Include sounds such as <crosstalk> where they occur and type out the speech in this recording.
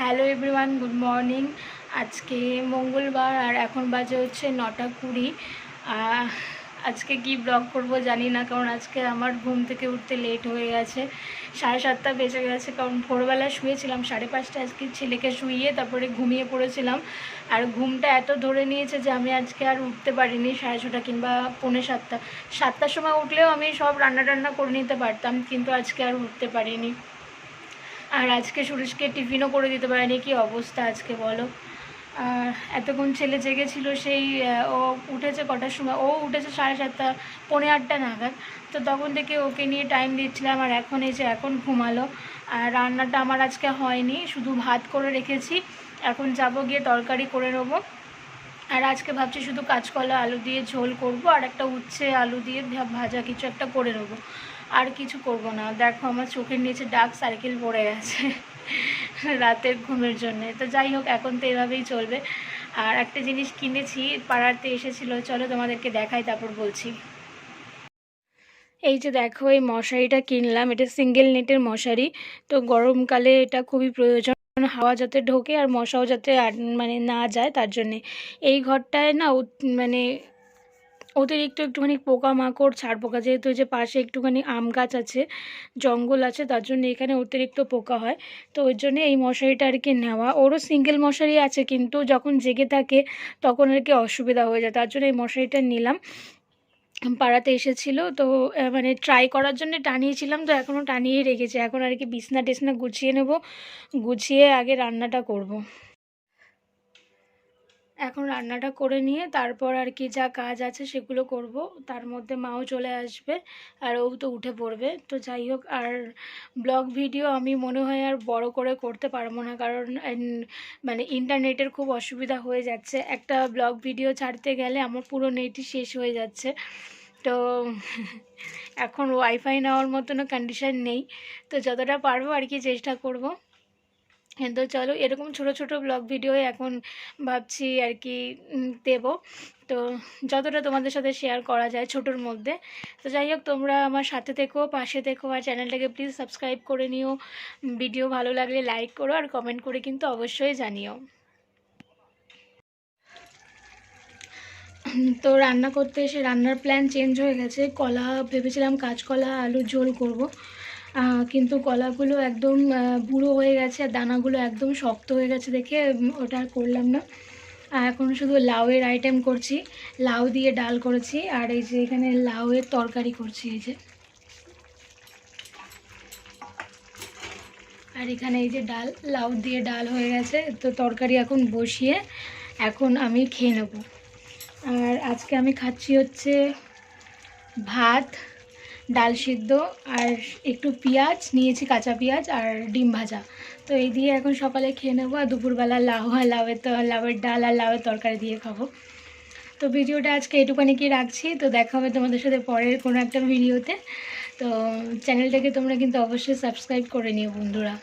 Hello everyone, good morning. আজকে মঙ্গলবার আর এখন বাজে হচ্ছে নটা কুড়ি। আজকে কি ব্লগ করব জানি না, কারণ আজকে আমার ঘুম থেকে উঠতে লেট হয়ে গেছে। সাড়ে সাতটা বেজে গেছে, কারণ ভোরবেলা শুয়েছিলাম, সাড়ে পাঁচটা আজকে ছেলেকে শুইয়ে তারপরে ঘুমিয়ে পড়েছিলাম। আর ঘুমটা এত ধরে নিয়েছে যে আমি আজকে আর উঠতে পারিনি, সাড়ে ছটা কিংবা পৌনে সাতটা। সাতটার সময় উঠলেও আমি সব রান্না টান্না করে নিতে পারতাম, কিন্তু আজকে আর উঠতে পারিনি। আর আজকে সুরেশকে টিফিনও করে দিতে পারেনি। কি অবস্থা আজকে বলো? এতক্ষণ ছেলে জেগেছিল সেই ও উঠেছে কটার সময়, ও উঠেছে সাড়ে সাতটা, পৌনে আটটা নাগাদ। তো তখন থেকে ওকে নিয়ে টাইম দিচ্ছিলাম আর এখন এই যে এখন ঘুমালো। আর রান্নাটা আমার আজকে হয়নি, শুধু ভাত করে রেখেছি। এখন যাব গিয়ে তরকারি করে নেব। আর আজকে ভাবছি শুধু কাঁচকলা, আলু দিয়ে ঝোল করব, আর একটা উচ্ছে, আলু দিয়ে ভাজা কিছু একটা করে নেব। আর কিছু করব না। দেখো, আমার চোখের নিচে ডার্ক সার্কেল পড়ে গেছে <laughs> রাতের ঘুমের জন্য। তো যাই হোক, এখন তো এভাবেই চলবে। আর একটা জিনিস কিনেছি, পাড়াতে এসেছিল। চলো তোমাদেরকে দেখাই, তারপর বলছি। এই যে দেখো, এই মশারিটা কিনলাম। এটা সিঙ্গেল নেটের মশারি। তো গরমকালে এটা খুবই প্রয়োজন। হাওয়া যাতে ঢোকে আর মশাও যাতে মানে না যায় তার জন্যে। এই ঘরটায় না মানে অতিরিক্ত একটুখানি পোকামাকড়, ছাড় পোকা, যেহেতু যে পাশে একটুখানি আম গাছ আছে, জঙ্গল আছে, তার জন্য এখানে অতিরিক্ত পোকা হয়। তো ওই জন্য এই মশারিটা আর কি নেওয়া। ওরও সিঙ্গেল মশারি আছে, কিন্তু যখন জেগে থাকে তখন আর কি অসুবিধা হয়ে যায়, তার জন্য এই মশারিটা নিলাম। পাড়াতে এসেছিল, তো মানে ট্রাই করার জন্য টানিয়েছিলাম, তো এখনও টানিয়েই রেখেছে এখন আর কি বিছনা টেছনা গুছিয়ে নেব, গুছিয়ে আগে রান্নাটা করব। এখন রান্নাটা করে নিয়ে তারপর আর কি যা কাজ আছে সেগুলো করব। তার মধ্যে মাও চলে আসবে আর ও তো উঠে পড়বে। তো যাই হোক, আর ব্লগ ভিডিও আমি মনে হয় আর বড় করে করতে পারব না। কারণ মানে ইন্টারনেটের খুব অসুবিধা হয়ে যাচ্ছে। একটা ব্লগ ভিডিও ছাড়তে গেলে আমার পুরো নেটই শেষ হয়ে যাচ্ছে। তো এখন ওয়াইফাই নেওয়ার মতনও কন্ডিশন নেই। তো যতটা পারব আর কি চেষ্টা করব। তো চলো এরকম ছোট ছোট ব্লগ ভিডিও এখন ভাবছি আর কি দেবো। তো যতটা তোমাদের সাথে শেয়ার করা যায় ছোটোর মধ্যে। তো যাই হোক, তোমরা আমার সাথে থেকো, পাশে থেকো, আর চ্যানেলটাকে প্লিজ সাবস্ক্রাইব করে নিও। ভিডিও ভালো লাগলে লাইক করো, আর কমেন্ট করে কিন্তু অবশ্যই জানিও। তো রান্না করতে এসে রান্নার প্ল্যান চেঞ্জ হয়ে গেছে। কলা, ভেবেছিলাম কাঁচকলা, আলু ঝোল করব। কিন্তু কলাগুলো একদম বুড়ো হয়ে গেছে আর দানাগুলো একদম শক্ত হয়ে গেছে দেখে ওটা করলাম না। এখন শুধু লাউয়ের আইটেম করছি। লাউ দিয়ে ডাল করেছি আর এই যে এখানে লাউয়ের তরকারি করছি এই যে। আর এখানে এই যে ডাল, লাউ দিয়ে ডাল হয়ে গেছে। তো তরকারি এখন বসিয়ে এখন আমি খেয়ে নেব। আর আজকে আমি খাচ্ছি হচ্ছে ভাত ডাল সিদ্ধ আর একটু পেঁয়াজ, নিয়েছি কাঁচা পেঁয়াজ আর ডিম ভাজা। তো এই দিয়ে এখন সকালে খেয়ে নেব আর দুপুরবেলা লাউ আর লাউয়ের লাউয়ের ডাল আর লাউয়ের তরকারি দিয়ে খাব। তো ভিডিওটা আজকে এটুখানি কি রাখছি, তো দেখা হবে তোমাদের সাথে পরের কোনো একটা ভিডিওতে। তো চ্যানেলটাকে তোমরা কিন্তু অবশ্যই সাবস্ক্রাইব করে নিও বন্ধুরা।